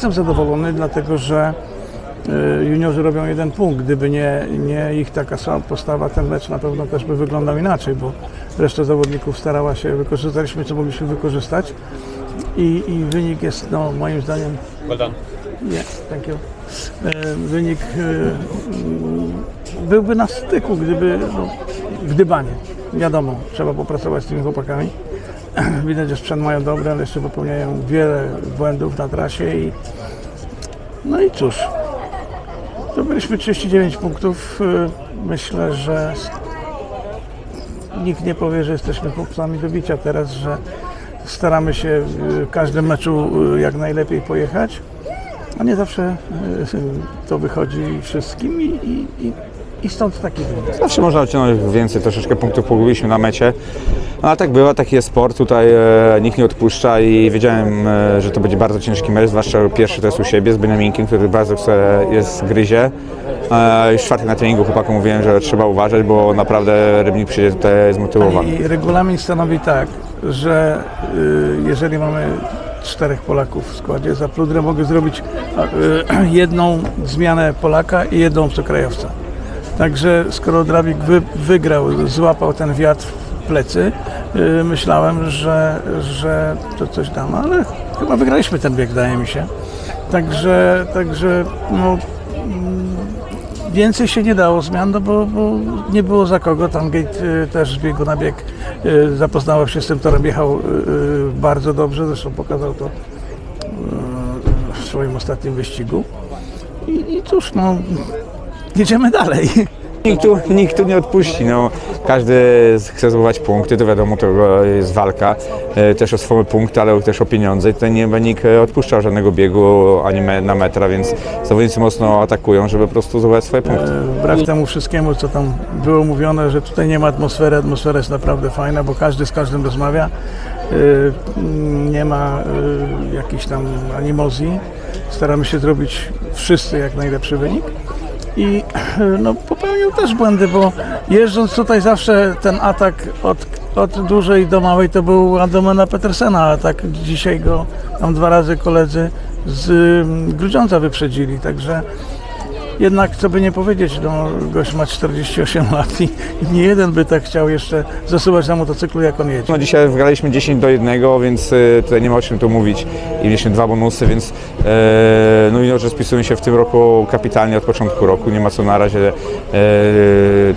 jestem zadowolony, dlatego że y, juniorzy robią jeden punkt. Gdyby nie, nie ich taka sama postawa, ten mecz na pewno też by wyglądał inaczej, bo reszta zawodników starała się, wykorzystaliśmy co mogliśmy wykorzystać i, i wynik jest no, moim zdaniem Well done. nie, thank you. E, Wynik e, byłby na styku, gdyby, no, gdybanie. Wiadomo, trzeba popracować z tymi chłopakami. Widać, że sprzęt mają dobry, ale jeszcze popełniają wiele błędów na trasie i no i cóż, zdobyliśmy 39 punktów. E, Myślę, że nikt nie powie, że jesteśmy chłopcami do bicia teraz, że staramy się w każdym meczu e, jak najlepiej pojechać. A nie zawsze to wychodzi wszystkim i, i, i, i stąd taki wynik. Zawsze można odciągnąć więcej, troszeczkę punktów pogubiliśmy na mecie. No ale tak bywa, taki jest sport, tutaj e, nikt nie odpuszcza i wiedziałem, e, że to będzie bardzo ciężki mecz, zwłaszcza pierwszy to jest u siebie z Beniaminkiem, który bardzo chce, jest gryzie. E, już w czwartek na treningu chłopakom mówiłem, że trzeba uważać, bo naprawdę Rybnik przyjdzie tutaj zmotywowany. I regulamin stanowi tak, że y, jeżeli mamy czterech Polaków w składzie, za pludrę mogę zrobić y, jedną zmianę Polaka i jedną obcokrajowca. Także skoro Drabik wy, wygrał, złapał ten wiatr w plecy, y, myślałem, że, że to coś tam, ale chyba wygraliśmy ten bieg, wydaje mi się. Także, także no, Więcej się nie dało zmian, no bo, bo nie było za kogo. Tam Gate y, też z biegu na bieg y, zapoznawał się z tym torem, jechał y, bardzo dobrze, zresztą pokazał to w swoim ostatnim wyścigu. I, i cóż, no, jedziemy dalej. Nikt tu, nikt tu nie odpuści. No, każdy chce zdobywać punkty, to wiadomo, to jest walka e, też o swoje punkty, ale też o pieniądze. I tutaj nie nikt e, odpuszczał żadnego biegu ani me, na metra, więc zawodnicy mocno atakują, żeby po prostu zdobywać swoje punkty. E, Wbrew temu wszystkiemu, co tam było mówione, że tutaj nie ma atmosfery, atmosfera jest naprawdę fajna, bo każdy z każdym rozmawia. E, Nie ma e, jakichś tam animozji. Staramy się zrobić wszyscy jak najlepszy wynik. I no, popełnił też błędy, bo jeżdżąc tutaj zawsze ten atak od, od dużej do małej to był domena Petersena, a tak dzisiaj go tam dwa razy koledzy z mm, Grudziądza wyprzedzili, także jednak, co by nie powiedzieć, no, gość ma 48 lat i nie jeden by tak chciał jeszcze zasuwać na motocyklu, jak on jedzie. No, dzisiaj wygraliśmy 10 do 1, więc e, tutaj nie ma o czym tu mówić i mieliśmy dwa bonusy, więc e, no i że spisują się w tym roku kapitalnie od początku roku. Nie ma co na razie e,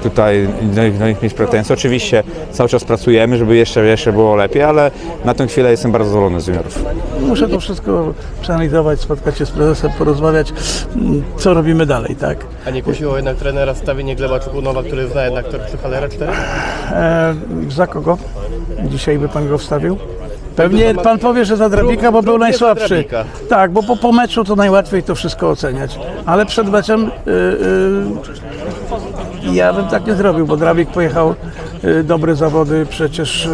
tutaj do nich, do nich mieć pretensji. Oczywiście cały czas pracujemy, żeby jeszcze, jeszcze było lepiej, ale na tę chwilę jestem bardzo zadowolony z juniorów. Muszę to wszystko przeanalizować, spotkać się z prezesem, porozmawiać, mm, co robimy dalej, tak? A nie kusiło jednak trenera stawienie Gleba Czukunowa, który zna jednak przy Halera 4? E, za kogo dzisiaj by pan go wstawił? Pewnie pan powie, że za Drabika, bo był najsłabszy. Tak, bo po, po meczu to najłatwiej to wszystko oceniać. Ale przed meczem y, y, ja bym tak nie zrobił, bo Drabik pojechał y, dobre zawody przecież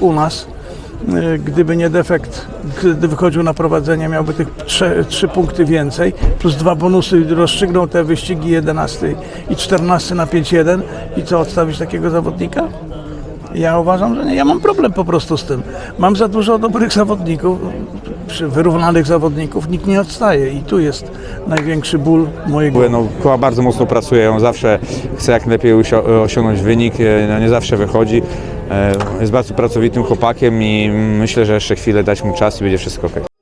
u nas. Y, Gdyby nie defekt, gdy wychodził na prowadzenie, miałby tych trze, trzy punkty więcej, plus dwa bonusy, rozstrzygnął te wyścigi 11 i 14 na 5-1 i co, odstawić takiego zawodnika? Ja uważam, że nie. Ja mam problem po prostu z tym. Mam za dużo dobrych zawodników, przy wyrównanych zawodników nikt nie odstaje i tu jest największy ból mojego. No, koła bardzo mocno pracują, zawsze chce jak najlepiej osiągnąć wynik, e, no, nie zawsze wychodzi. E, Jest bardzo pracowitym chłopakiem i myślę, że jeszcze chwilę dać mu czas i będzie wszystko ok.